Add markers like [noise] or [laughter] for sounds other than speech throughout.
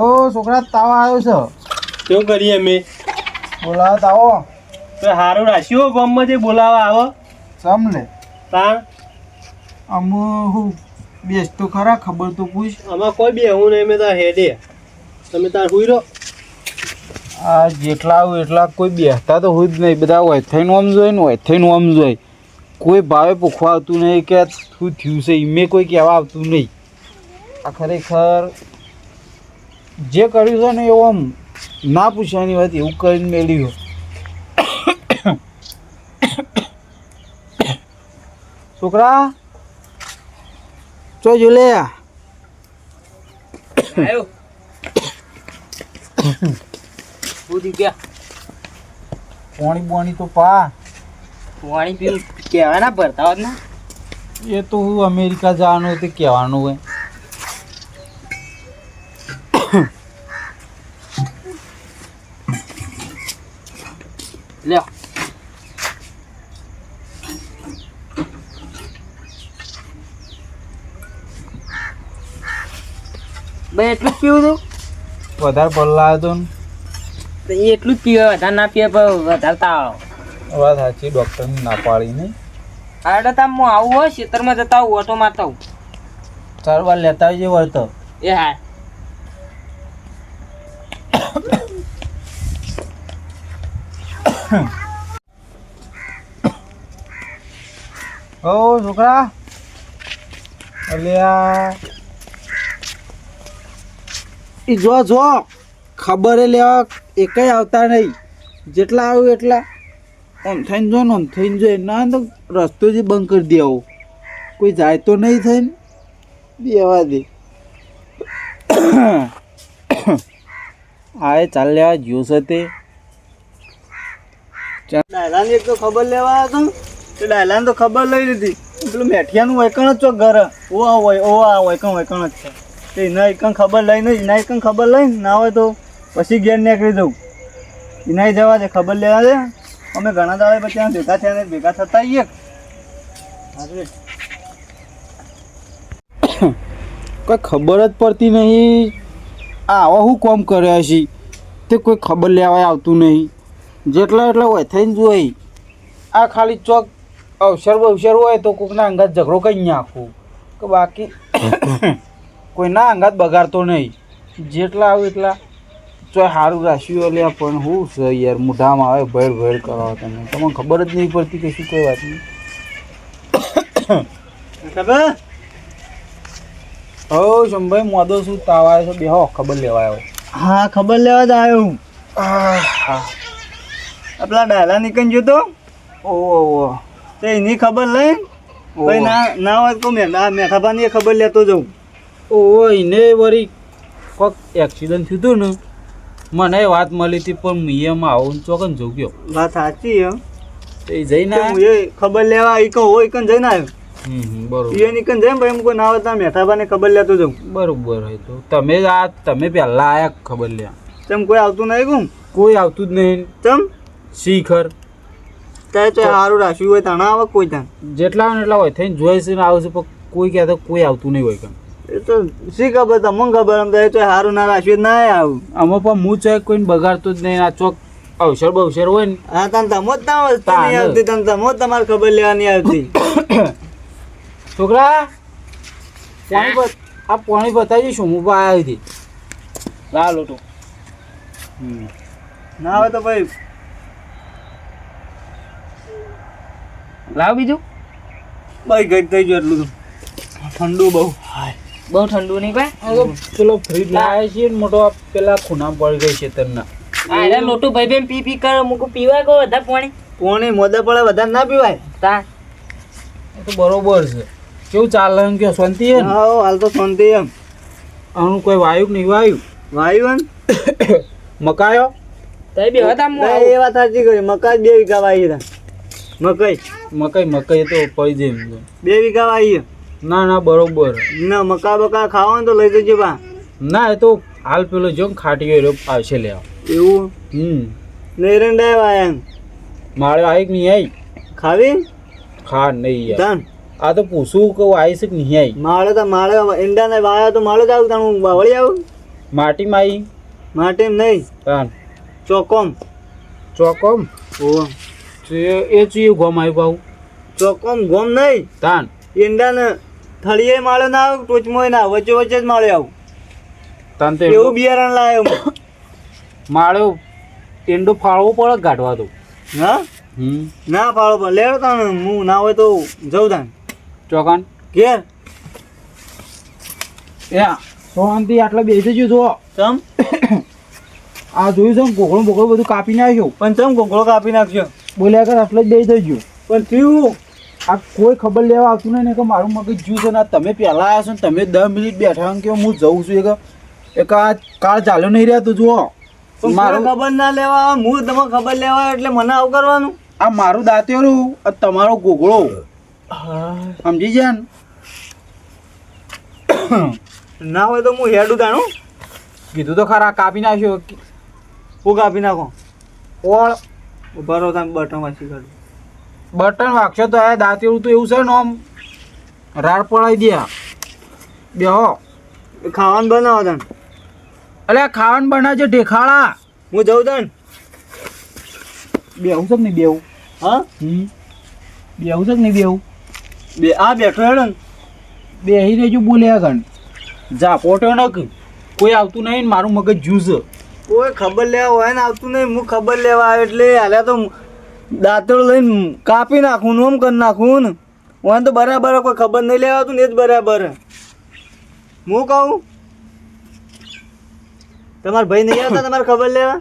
ઓ છોકરા તાવ આવ્યો છે. શું કરીએ અમે? બોલાવો તાવો. તો સારું રાખ્યું ગામમાં જે બોલાવા આવો. સમને તાણ? અમુ હું બેસ તો ખરા ખબર તો પૂછ. આમાં કોઈ બી હું નહીં મેં તાર હેડે. તમે તાર હુઈ રહો. આ જેટલા આવું એટલા કોઈ બેસતા તો હોય જ નહીં. બધા હોય થઈને આમ જોઈ ને હોય થઈને આમ જોઈ. કોઈ ભાવે પૂખવા આવતું નહીં કે શું થયું છે મેં કોઈ કહેવા આવતું નહીં. આ ખરેખર જે કર્યું છે ને એવું આમ ના પૂછવાની વાત એવું કરીને મેળ્યું. છોકરા ચો જો લે આવ્યો બુધી ગયા. પાણી બોણી તો પા. પાણી પીવું કહેવાના ભરતા હોત ને. એ તો હું અમેરિકા જવાનું તે કહેવાનું હોય. લ્યો. ભાઈ એટલું જ પીવું તું? વધારે પલ્લા હતો ને. એટલું જ પીવે વધારે ના પીવે પણ વધારે તાવ. વાત સાચી ડૉક્ટરની ના પાડી નહીં આડે તામ હું આવું હોય ખેતરમાં જતા આવું ઓટો મારતા આવું. સારવાર લેતા આવજે વળતો એ હા. ઓ, છોકરા. અલ્યા. એ જો જો. ખબર લેવા એકય આવતા નહીં જેટલા આવ્યું એટલા. આમ થઈને જો ને આમ થઈને જો ના તો રસ્તો જ બંધ કરી દેવો કોઈ જાય તો નહીં થઈને દેવા દે. [coughs] હા ચાલ્યા જ્યો છે તે ડાયલાને એક તો ખબર લેવા હતો તે ડાયલાને તો ખબર લઈ લીધી. પેલું મેઠિયાનું વૈકણ જ છો ઘર. ઓ આ હોય ઓ આ વૈકણ વૈકણ જ છે. તે એના એકણ ખબર લઈને એના એકણ ખબર લઈને ના હોય તો પછી ઘેર નીકળી જવું. એના જવા દે ખબર લેવા દે. અમે ઘણા દાડે પછી આમ ભેગા થયા ને ભેગા થતા આવીએ. કોઈ ખબર જ પડતી નહીં. આવા શું કોમ કર્યા છે? તે કોઈ ખબર લેવાય આવતું નહીં. જેટલા એટલા હોય થઈને જોઈ આ ખાલી ચોક અવસર અવસર હોય તો કોકના અંગાત ઝઘડો કઈ નાખું. કે બાકી [coughs] કોઈના અંગાત બગાડતો નહીં. જેટલા આવે એટલા. ચોય સારું રાખ્યું એટલે પણ શું છે યાર મોઢામાં આવે ભેળ ભેળ કરો તમે. તમને ખબર જ નહીં પડતી કે શું કોઈ વાત નહીં હો શંભાઈ મોદો શું તાવ આવે છે? બેહો ખબર લેવા આવ્યો. હા ખબર લેવા જ આવ્યો હું. હા ડાલા નીકળી જોતો. ઓહો તો એની ખબર લઈ. ભાઈ ના ના હોય તો મેઠા મેઠાભાની એ ખબર લેતો જાઉં. ઓહો એને વળી કોક એક્સિડન્ટ થયું હતું ને મને વાત મળી હતી પણ એમાં આવું ને ચોકન જોઉં ગયો. વાત સાચી એમ તો એ જઈને એ ખબર લેવા એ કહું હોય કન જઈને આવ્યો. બરોબર. એ કન જઈને ભાઈ હું કોઈ ના હોય તો મેઠાભાને ખબર લેતો જાઉં. બરોબર હોય તો. તમે આ તમે પહેલાં આયા ખબર લે તેમ કોઈ આવતું નહીં ગુમ કોઈ આવતું જ નહીં. ચમ શીખર. તારે તો સારું રાખ્યું હોય તણા આવે કોઈ ત્યાં જેટલા આવે ને એટલા હોય થઈને જોઈ છે ને આવે છે પણ કોઈ કહેતો કોઈ આવતું નહીં હોય કામ. એ તો શી ખબર તમને ખબર એમ તો સારું ના રાખ્યું ના આવું. આમાં પણ હું ચાહે કોઈને બગાડતો જ નહીં આ ચોક અવસર બવસર હોય ને. હા તને તમો જ ના આવતી તને તમો જ તમારે ખબર લેવાની આવતી. [coughs] છોકરા પાણી આ પાણી બતાવી શું હું આવી હતી. લા લોટો ના હવે તો ભાઈ લાવ બીજું. ભાઈ ગઈ થઈ ગયું એટલું ઠંડુ બહુ બહુ ઠંડુ નહીં ભાઈ? પેલો ફ્રીજ લાવે છે મોટો પેલા ખૂના પડી ગઈ છે તરના. અરે લોટું ભાઈ બેન પી પી કર મૂકું પીવાય કહો વધારે પાણી? પોણી મોદા પડે વધારે ના પીવાય? તા. એ તો બરોબર છે. કેવું ચાલે એમ કે શાંતિ એમ હા હાલ તો શાંતિ એમ. આનું કોઈ વાયુ કે નહીં વાયુ? વાયુ એમ? [coughs] મકાયો? તઈ બે હતા એ વાત સાચી કરી. મકાઈ બે વીઘા હતા મકાઈ? મકાઈ મકાઈ તો પડી જાય એમ બે વીઘા વાવી ના ના બરોબર. ના મકા બકા ખાવાનું તો લઈ જજો બા. ના એ તો હાલ પેલો જો ખાટી ગયો આવશે લેવા એવું? હમ. નેરંડા વાયા મારે આવી કે નહીં આવી ખાવી? ખા નહીં યાર. આ તો પૂછું કે આવી છે કે નહીં આવી માળે તો માળે ઈંડા ને વાયા તો માળે જ આવું તાણ હું વળી આવું? માટીમાં આવી માટી નહીં. ચોકોમ. ચોકોમ? ઓહો. એ ચીયું ગોમ આવ્યું પાઉં ચોકોમ ગોમ નહીં. તાન. ઈંડાને થળીએ માળે ના આવે ટોચમાં ના આવે, વચ્ચે વચ્ચે જ માળે આવું. તાન તો એવું બિયારણ લાવ્યો. [coughs] માળ્યો ટેંડો ફાળવો પડે કાઢવા તો હા? ના ફાળો પડે. લેડો તને હું ના હોય તો જઉં તાન ચોકાન. કે એ શાંતિ આટલા બેસી જજો જો તમ આ જોયું છે ગોગળો બોગળો બધું કાપી નાખ્યું? પણ ચમ ગોગળો કાપી નાખજો બોલ્યા કર આટલો જ બેસી જજો પણ થયું? આ કોઈ ખબર લેવા આવતું નહીં ને કે મારું મગજ જ્યુ છે ને તમે પહેલાં આવ્યા છો ને તમે દસ મિનિટ બેઠા કે હું જઉં છું એક એક આ કાળ ચાલ્યો નહીં રહ્યા તો જુઓ. મારું ખબર ના લેવા હું તમે ખબર લેવા એટલે મને આવું કરવાનું? આ મારું દાંતેરું તમારો ગોગળો. સમજી ગયા ને? ના હોય તો હું હેડું તાણું કીધું તો ખરા કાપી નાખ્યો. હું કાપી નાખો? ઓળ. ઊભા રહો તમે બટન વાંચી કાઢો. બટન વાગશો તો આ દાંતેરું તો એવું છે ને આમ રાડ પડાવી દે બેહો. ખાવાનું બનાવો તને અલ્યા ખાવાનું બનાવજો ઢેખાળા હું જઉં તાણ બેહું છે કે નહીં બેહું? હા? બેહું છે કે નહીં બેહું? બે આ બેઠો હેડો ને. બેહી રહેજો બોલ્યા ગણ જા પોટો નક કોઈ આવતું નહીં ને મારું મગજ જ્યુસ કોઈ ખબર લેવા હોય ને આવતું નહીં. હું ખબર લેવા આવે એટલે હાલ્યા તો દાંતળ લઈને કાપી નાખું ને ઓમ કરી નાખું ને. હોય તો બરાબર કોઈ ખબર નહીં લેવાતું ને એ જ બરાબર. હું કહું? તમારા ભાઈ નહીં આવતા તમારે ખબર લેવા?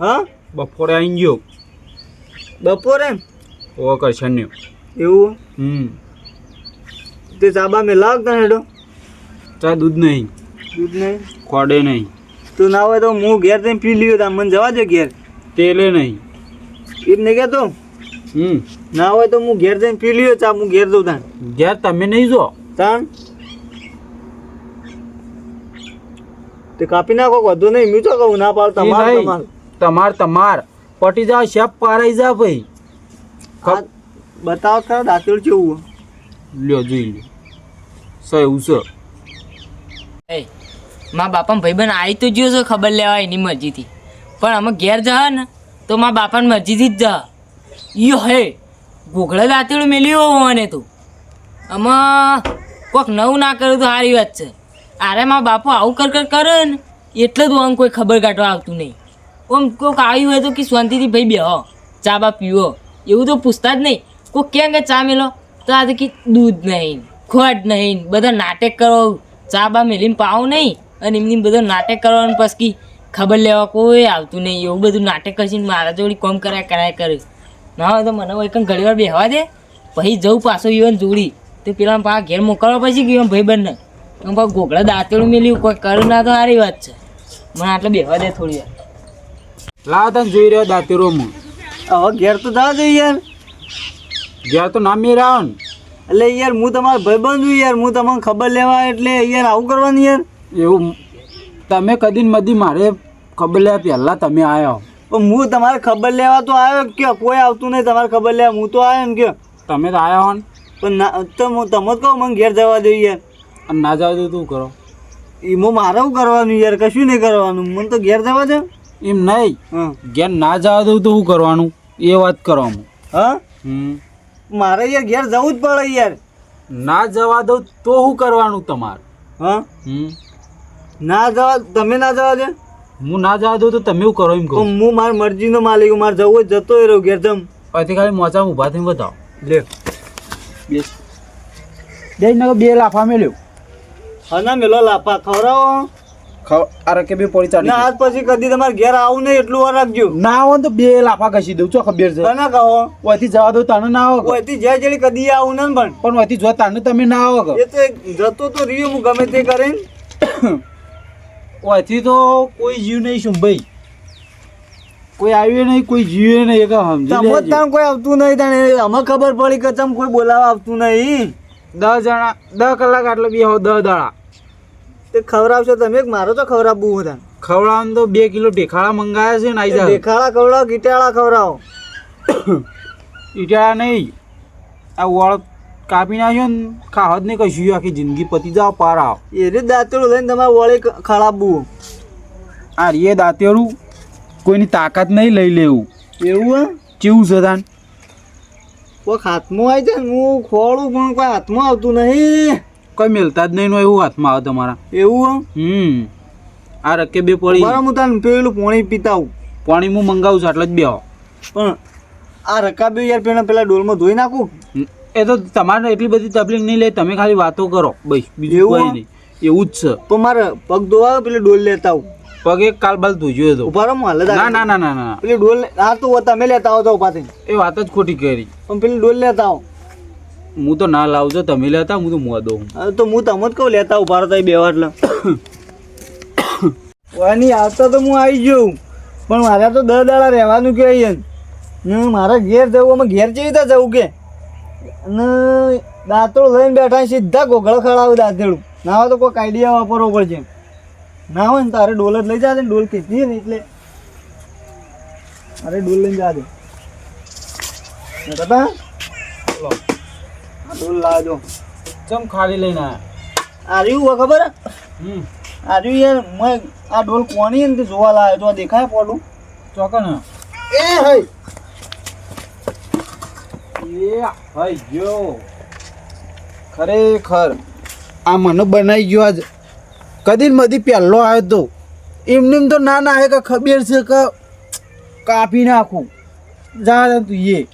હા? બપોરે આવી ગયો. બપોરે? ઓ કરશન્યો એવું? હમ. તે ચાબા મેં લાગતા હેડો. ચા દૂધ નહીં. દૂધ નહીં? ખોડે નહીં. તું ના હોય તો હું ઘેર જઈને પી લ્યો તા મને જવા દે ઘેર. તેલે નહીં. એમ નહીં કહેતો? હમ. ના હોય તો હું ઘેર જઈને પી લીધો ચા હું ઘેર જઉં તાણ ઘેર તમે નહીં જો. તાણ? તે કાપી નાખો વધુ નહીં? મીઠો કહું? ના પાડ તમાર તમાર. તમાર તમાર. પટી જા શેપ પારાઈ જા ભાઈ. બતાવ બતાવો ખરા દાંતેડ કેવું લ્યો જોઈ લ્યો. સો એવું છે એ મારા બાપા ભાઈબંધ આવી તો ગયો છે, ખબર લેવા એની મરજીથી. પણ અમે ઘેર જા ને, તો મા બાપાની મરજીથી જ જા ઈ હે ગોગળા દાંતેડું મેલ્યું મને તું. આમાં કોઈક નવું ના કર્યું તો સારી વાત છે. અરે મા બાપુ આવું કર કર કરે ને, એટલે જ આમ કોઈ ખબર કાઢવા આવતું નહીં. આમ કોઈક આવ્યું હોય તો કે શાંતિથી ભાઈ બેહો, ચા બા પીવો. એવું તો પૂછતા જ નહીં. કોઈક ક્યાં કે ચા મેલો, તો આ તો કે દૂધ નહીં, ખોટ નહીં, બધા નાટક કરો, ચા બા મેલીને પાઉં નહીં. અને એમની બધું નાટક કરવાનું પછી ખબર લેવા કોઈ આવતું નહીં. એવું બધું નાટક કરીને મારા જોડી કોમ કરાય કરાય કરે ના હોય તો મને હોય કંઈ ઘડી વાર બેહવા દે. પછી જવું પાછો ઈવન જોડી. તો પેલા પા ઘેર મોકલવા પછી ગયો ભાઈ બંને હું પા ગોગળા દાંતેડું મેલ્યું. કોઈ કરું ના તો સારી વાત છે. મને આટલે બેહવા દે થોડી વાર. લાવ તને જોઈ રહ્યો દાંતેડો હું. હવે ઘેર તો જવા જોઈએ યાર. ઘેર તો ના મેરા ને એટલે યાર હું તમારો ભાઈબંધ છું યાર. હું તમને ખબર લેવા એટલે યાર આવું કરવાનું યાર. એવું તમે કદી મદી મારે ખબર લે પહેલાં તમે આવ્યા હું તમારે ખબર લેવા તો આવ્યો કે કોઈ આવતું નહીં તમારે ખબર લેવા હું તો આવ્યો ને કે તમે તો આવ્યા હો ને પણ ના તો હું તમે જ કહો મને ઘેર જવા દઉં યાર. અને ના જાવ તો તું કરો? એમાં મારે શું કરવાનું યાર કશું નહીં કરવાનું. મને તો ઘેર જવા દે. એમ નહીં. હા. ઘેર ના જવા દઉં તો શું કરવાનું? એ વાત કરવાનું હા? હમ. મારે યાર ઘેર જવું જ પડે યાર. ના જવા દઉં તો શું કરવાનું તમારે? હા? હમ. ના જવા તમે ના જવા દે? હું ના જવા દઉં તો તમે એવું કરો એમ કહો. હું મારી મરજીનો માલિક છું. મારે જવું જ જતો રહ્યો ઘેર જમ પછી ખાલી મોચા ઊભા થઈને બતાવો. લે. બે. બે ને બે લાફા મેલ્યો. હના મેલો લાફા ખવડાવો. અરે કે બે પડી ના આજ પછી કદી તમારે ઘેર આવું નહીં એટલું વાર રાખજો. ના હોય ને તો બે લાફા ઘસી દઉં છો ખબર છે? ના કહો. ઓયથી જવા દઉં તને ના આવો ઓયથી જ્યાં જેડી કદી આવું ને પણ. પણ ઓયથી જો તને તમે ના આવો એ તો જતો તો રહ્યો હું ગમે તે કરીને. [coughs] ઓયથી તો કોઈ જીવ નહીં શું ભાઈ? કોઈ આવ્યું નહીં કોઈ જીવે નહીં કે સમજી તમો તાણ કોઈ આવતું નહીં તાણે અમે ખબર પડી કે તમ કોઈ બોલાવા આવતું નહીં. દસ જણા દસ કલાક આટલો બી હો દસ દાડા. તે ખવડાવશો તમે એક મારો તો ખવડાવવું બધા ખવડાવવાનું તો બે કિલો ઢેખાળા મંગાયા છે ને આવી જાય ઢેખાળા ખવડાવો ગીટાળા ખવડાવો. ઈટાળા નહીં. આ વળ કાપી નાખ્યો ને ખાવત નહીં કશું આખી જિંદગી પતી જાવ પાર. આવ એ રે દાંતેડું લઈને તમારે વળે ખરાબવું આ રે દાંતેડું કોઈની તાકાત નહીં લઈ લેવું. એવું કેવું છે તાન? કોઈક હાથમાં આવી જાય ને હું ખોળું પણ કોઈ હાથમાં આવતું નહીં. કોઈ મેલતા જ નહીં નો એવું હાથમાં આવે તમારા. એવું હમ. આ રકે બે પડી. બરાબર હું તને પેલું પાણી પીતાવું પાણી હું મંગાવું છું એટલે જ બે પણ આ રકા બે યાર પેલા પેલા ડોલમાં ધોઈ નાખું? એ તો તમારે એટલી બધી તકલીફ નહીં લે તમે ખાલી વાતો કરો. બસ બીજું? કોઈ નહીં. એવું જ છે. તો મારે પગ ધોવા પેલે ડોલ લેતા આવું. પગ એક કાલ બાલ ધોઈ રહો હું હાલ ના ના ના ના ના. પેલી ડોલ આ તો તમે લેતા આવો તો ઊભા એ વાત જ ખોટી કરી. પણ પેલી ડોલ લેતા આવો. હું તો ના લાવજો તમે લેતા હું તો મોદો તો હું તમે જ કહું લેતા ઊભા રહો તો બે વાર [coughs] વાની આવતા તો હું આવી ગયો પણ મારે તો દસ દાડા રહેવાનું કે અહીંયા. મારે ઘેર જવું અમે ઘેર જેવી રીતે જવું કે? અને દાંતડું લઈને બેઠા સીધા ગોગળ ખડાવું દાંતેડું. ના હોય તો કોઈ આઈડિયા વાપરવો પડશે. ના હોય ને તારે ડોલ જ લઈ જાજે ને ડોલ કીધી ને એટલે. અરે ડોલ લઈને જાજે. કતા ડોલ લાવજો. ચમ ખાલી લઈને આવ્યા આર્યું હોય ખબર? હે? હમ આર્યું યાર મેં આ ડોલ કોની ને જોવા લાવ્યો તો દેખાય પડું. ચોકન. એ હઈ. ગયો ખરેખર, આ મને બનાવી ગયો આજ. કદી મધી પહેલો આવ્યો તો. એમને એમ તો ના ના આવે કે ખબર છે કે કાપી નાખું. જા તું એ.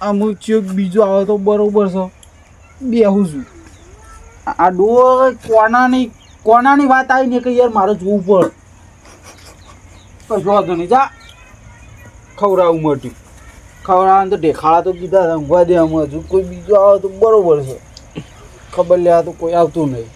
હું ચેક બીજો આવે તો બરોબર છે. બેહું છું. આ ડો કોનાની કોનાની વાત આવી ને કે યાર મારે જોવું પડે. કશો વાંધો નહીં, જા. ખવડાવું મોટી. ખવડાવવાનું તો ઢેખાડા તો કીધા ઊંઘવા દે આમ હજુ. કોઈ બીજો આવે તો બરોબર છે. ખબર લેવા તો કોઈ આવતું નહીં.